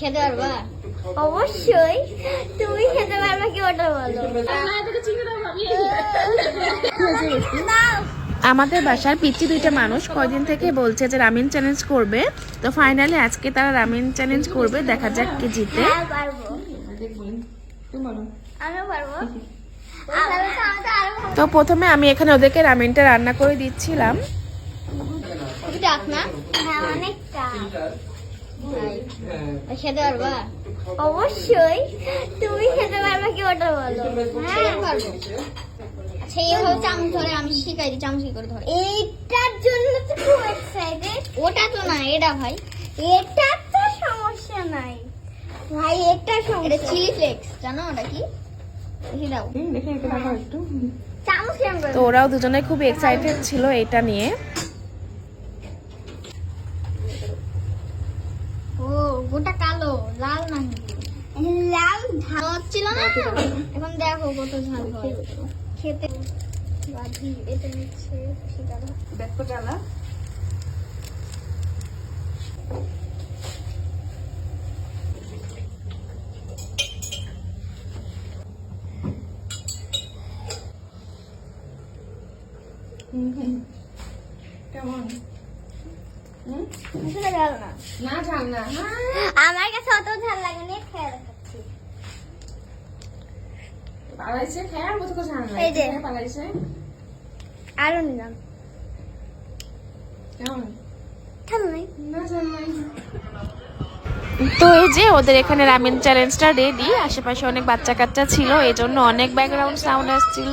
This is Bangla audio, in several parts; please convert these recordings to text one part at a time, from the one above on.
খেতে পারবা? অবশ্যই। তুমি খেতে পারবে কি ওটা বলো? দাও। আমাদের বাসার পিচ্ছি দুইটা মানুষ কয়দিন থেকে বলছে যে রামিন চ্যালেঞ্জ করবে। তো ফাইনালি আজকে তারা রামিন চ্যালেঞ্জ করবে দেখা যাক কে জিতে। হ্যাঁ তো প্রথমে আমি এখানে ওদেরকে রামিনটা রান্না করে দিচ্ছিলাম। হ্যাঁ অনেকটা। খেতে পারবা? অবশ্যই। তুমি খেতে পারবে কি ওটা বলো? হ্যাঁ। পারব আচ্ছা এইভাবে চামচ ধরে আমি শিখাই দিই চামচ করে ধরে। এইটার জন্য তো খুব এক্সাইটেড ওটা তো না এটা ভাই। এটা তো সমস্যা নাই। ভাই এটা সমস্যা। এটা চিলি ফ্লেক্স জানো ওটা কি? তো ওরাও দুজনে খুব এক্সাইটেড ছিল এটা নিয়ে। ঝাল না? এখন দেখো কত ঝাল খেতে এটা নিচ্ছে ঠিক আছে আমার কাছে অত ঝাল লাগে না খেয়ে পালাইছে খেয়ার মতো তো ঝাল এই যে। পালাইছে আরও নিলাম। কেমন? তো এই যে ওদের এখানে রামিন চ্যালেঞ্জটা রেডি আশেপাশে অনেক বাচ্চা কাচ্চা ছিল এই জন্য অনেক ব্যাকগ্রাউন্ড সাউন্ড আসছিল।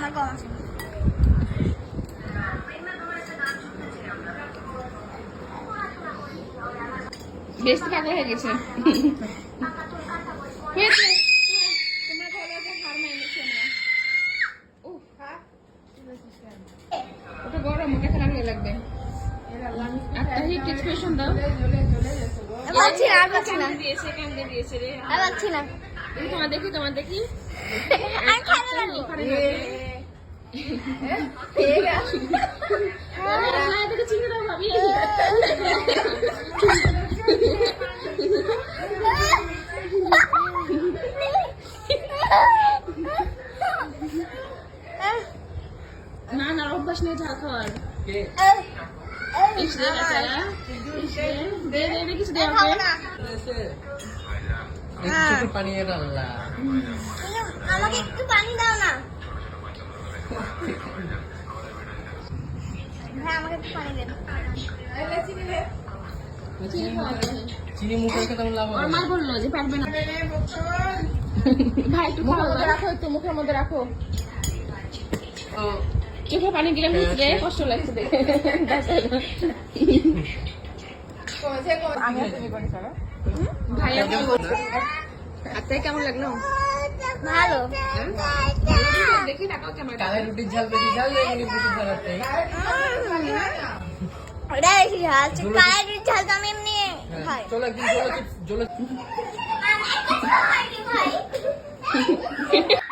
আমার কম আছে। বেশ পাগল হয়ে গেছে। হয়েছে ওটা গরম ওটা খারাপ লাগবে। একটা হিট এক্সপ্রেশন দাও। পাচ্ছি না পাচ্ছি না দিয়েছে কেমনে দিয়েছে রে আর পাচ্ছি না। দেখি তোমার দেখি তোমার দেখি। আমি পারব না না অভ্যাস নেই ঝাল খাওয়ার কিছু দে খাব আমাকে না একটু পানি আল্লাহ আমাকে একটু পানি দাও না হ্যাঁ আমাকে একটু পানি দেন চিনি খাওয়া যাবে। চিনি মুখে খেতে লাভ ওর মা বলল যে পারবে না। ভাই একটু মুখের মধ্যে রাখো একটু মুখের মধ্যে রাখো। চোখে পানি দিলে মুছলে কষ্ট লাগছে দেখে। ভাই আপনার কেমন লাগল? ভালো। দেখি টাকা হচ্ছে আমার ডালের রুটির ঝাল বেশি ঝাল বেশি ঝালাতে ওটা বেশি ঝাল আচ্ছা, কালের রুটির ঝাল তো আমি এমনি হ্যাঁ, চলো একদিন চলো চলো